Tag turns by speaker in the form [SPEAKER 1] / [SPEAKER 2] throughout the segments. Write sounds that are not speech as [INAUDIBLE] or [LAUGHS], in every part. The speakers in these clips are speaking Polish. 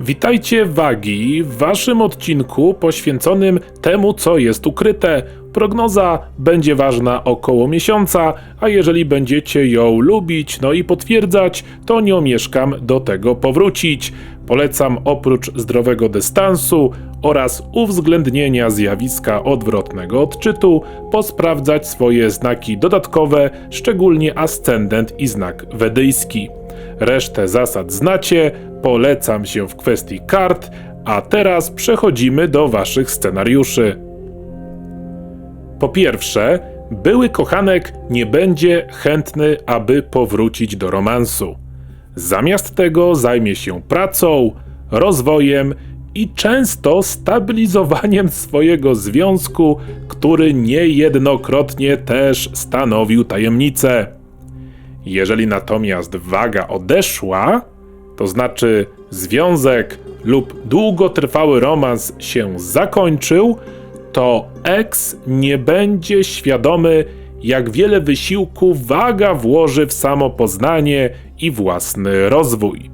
[SPEAKER 1] Witajcie wagi w waszym odcinku poświęconym temu, co jest ukryte. Prognoza będzie ważna około miesiąca, a jeżeli będziecie ją lubić, no i potwierdzać, to nie omieszkam do tego powrócić. Polecam oprócz zdrowego dystansu oraz uwzględnienia zjawiska odwrotnego odczytu, posprawdzać swoje znaki dodatkowe, szczególnie ascendent i znak wedyjski. Resztę zasad znacie, polecam się w kwestii kart, a teraz przechodzimy do waszych scenariuszy. Po pierwsze, były kochanek nie będzie chętny, aby powrócić do romansu. Zamiast tego zajmie się pracą, rozwojem i często stabilizowaniem [LAUGHS] swojego związku, który niejednokrotnie też stanowił tajemnicę. Jeżeli natomiast waga odeszła, to znaczy związek lub długotrwały romans się zakończył, to ex nie będzie świadomy, jak wiele wysiłku waga włoży w samopoznanie i własny rozwój.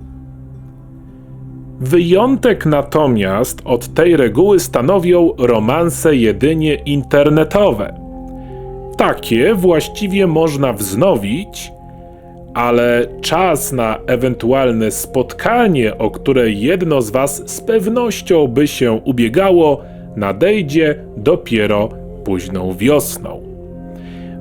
[SPEAKER 1] Wyjątek natomiast od tej reguły stanowią romanse jedynie internetowe. Takie właściwie można wznowić, ale czas na ewentualne spotkanie, o które jedno z Was z pewnością by się ubiegało, nadejdzie dopiero późną wiosną.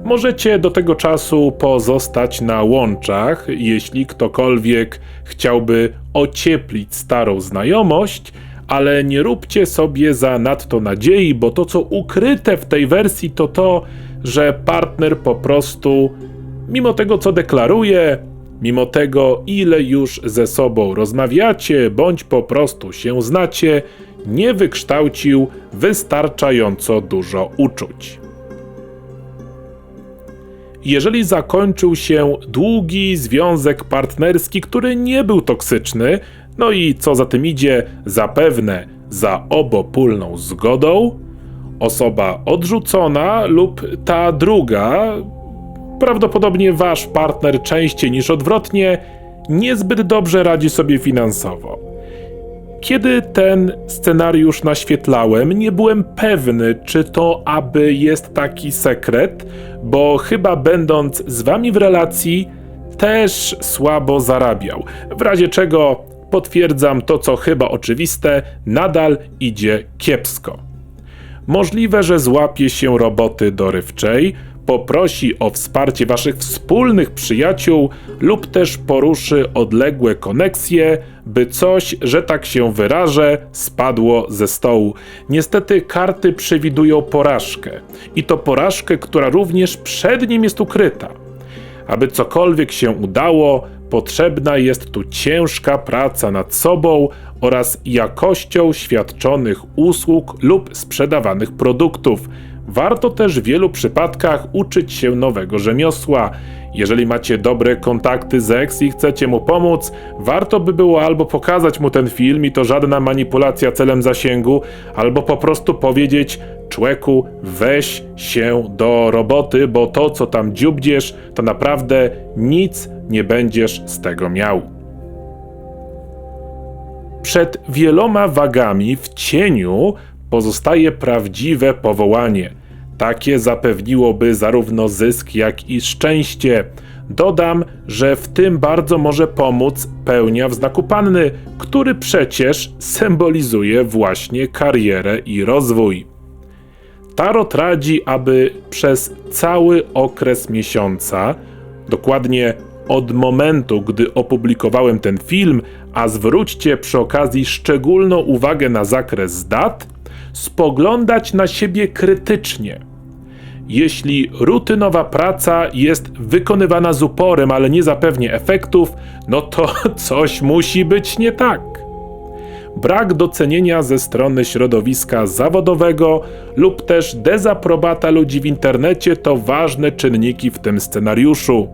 [SPEAKER 1] Możecie do tego czasu pozostać na łączach, jeśli ktokolwiek chciałby ocieplić starą znajomość, ale nie róbcie sobie za nadto nadziei, bo to co ukryte w tej wersji to to, że partner po prostu, mimo tego co deklaruje, mimo tego ile już ze sobą rozmawiacie, bądź po prostu się znacie, nie wykształcił wystarczająco dużo uczuć. Jeżeli zakończył się długi związek partnerski, który nie był toksyczny, no i co za tym idzie, zapewne za obopólną zgodą, osoba odrzucona lub ta druga, prawdopodobnie wasz partner częściej niż odwrotnie, niezbyt dobrze radzi sobie finansowo. Kiedy ten scenariusz naświetlałem, nie byłem pewny, czy to aby jest taki sekret, bo chyba będąc z wami w relacji, też słabo zarabiał. W razie czego potwierdzam to, co chyba oczywiste, nadal idzie kiepsko. Możliwe, że złapie się roboty dorywczej, poprosi o wsparcie waszych wspólnych przyjaciół lub też poruszy odległe koneksje, by coś, że tak się wyrażę, spadło ze stołu. Niestety karty przewidują porażkę i to porażkę, która również przed nim jest ukryta. Aby cokolwiek się udało, potrzebna jest tu ciężka praca nad sobą oraz jakością świadczonych usług lub sprzedawanych produktów. Warto też w wielu przypadkach uczyć się nowego rzemiosła. Jeżeli macie dobre kontakty z ex i chcecie mu pomóc, warto by było albo pokazać mu ten film i to żadna manipulacja celem zasięgu, albo po prostu powiedzieć człeku, weź się do roboty, bo to co tam dziubdziesz, to naprawdę nic nie będziesz z tego miał. Przed wieloma wagami w cieniu pozostaje prawdziwe powołanie. Takie zapewniłoby zarówno zysk, jak i szczęście. Dodam, że w tym bardzo może pomóc pełnia w znaku panny, który przecież symbolizuje właśnie karierę i rozwój. Tarot radzi, aby przez cały okres miesiąca, dokładnie od momentu, gdy opublikowałem ten film, a zwróćcie przy okazji szczególną uwagę na zakres dat, spoglądać na siebie krytycznie. Jeśli rutynowa praca jest wykonywana z uporem, ale nie zapewni efektów, no to [LAUGHS] coś musi być nie tak. Brak docenienia ze strony środowiska zawodowego lub też dezaprobata ludzi w internecie to ważne czynniki w tym scenariuszu.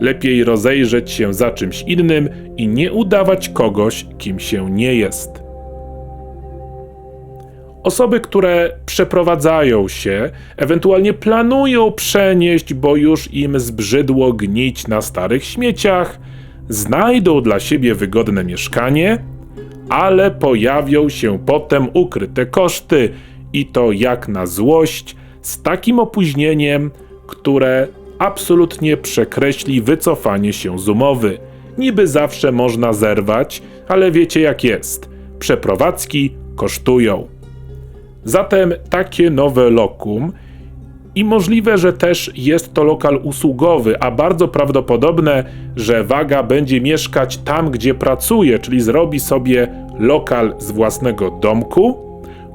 [SPEAKER 1] Lepiej rozejrzeć się za czymś innym i nie udawać kogoś, kim się nie jest. Osoby, które przeprowadzają się, ewentualnie planują przenieść, bo już im zbrzydło gnić na starych śmieciach, znajdą dla siebie wygodne mieszkanie, ale pojawią się potem ukryte koszty i to jak na złość, z takim opóźnieniem, które absolutnie przekreśli wycofanie się z umowy. Niby zawsze można zerwać, ale wiecie jak jest. Przeprowadzki kosztują. Zatem takie nowe lokum i możliwe, że też jest to lokal usługowy, a bardzo prawdopodobne, że waga będzie mieszkać tam, gdzie pracuje, czyli zrobi sobie lokal z własnego domku,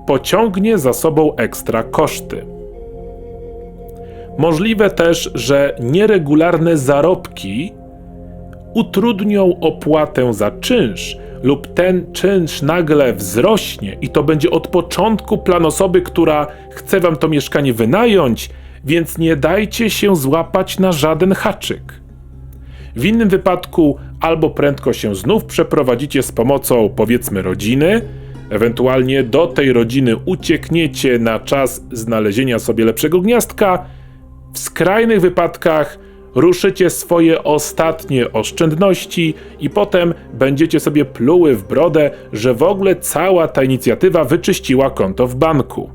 [SPEAKER 1] pociągnie za sobą ekstra koszty. Możliwe też, że nieregularne zarobki utrudnią opłatę za czynsz, lub ten czynsz nagle wzrośnie i to będzie od początku plan osoby, która chce wam to mieszkanie wynająć, więc nie dajcie się złapać na żaden haczyk. W innym wypadku albo prędko się znów przeprowadzicie z pomocą powiedzmy rodziny, ewentualnie do tej rodziny uciekniecie na czas znalezienia sobie lepszego gniazdka. W skrajnych wypadkach ruszycie swoje ostatnie oszczędności i potem będziecie sobie pluły w brodę, że w ogóle cała ta inicjatywa wyczyściła konto w banku.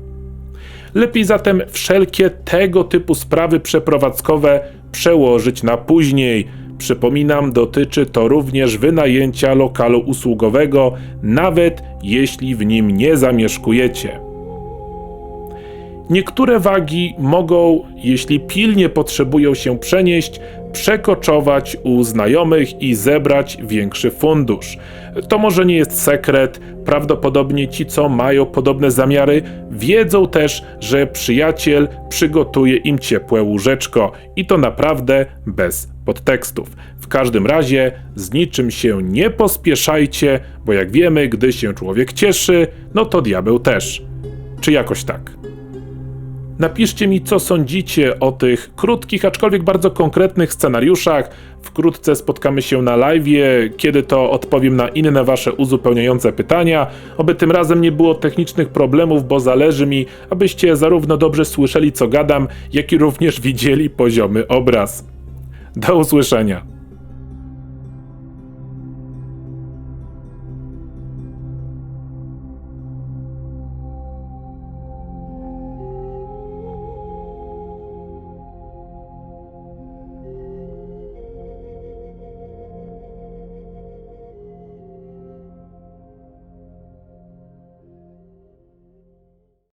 [SPEAKER 1] Lepiej zatem wszelkie tego typu sprawy przeprowadzkowe przełożyć na później. Przypominam, dotyczy to również wynajęcia lokalu usługowego, nawet jeśli w nim nie zamieszkujecie. Niektóre wagi mogą, jeśli pilnie potrzebują się przenieść, przekoczować u znajomych i zebrać większy fundusz. To może nie jest sekret, prawdopodobnie ci, co mają podobne zamiary, wiedzą też, że przyjaciel przygotuje im ciepłe łóżeczko i to naprawdę bez podtekstów. W każdym razie z niczym się nie pospieszajcie, bo jak wiemy, gdy się człowiek cieszy, no to diabeł też. Czy jakoś tak. Napiszcie mi, co sądzicie o tych krótkich, aczkolwiek bardzo konkretnych scenariuszach. Wkrótce spotkamy się na live, kiedy to odpowiem na inne wasze uzupełniające pytania. Oby tym razem nie było technicznych problemów, bo zależy mi, abyście zarówno dobrze słyszeli, co gadam, jak i również widzieli poziomy obraz. Do usłyszenia.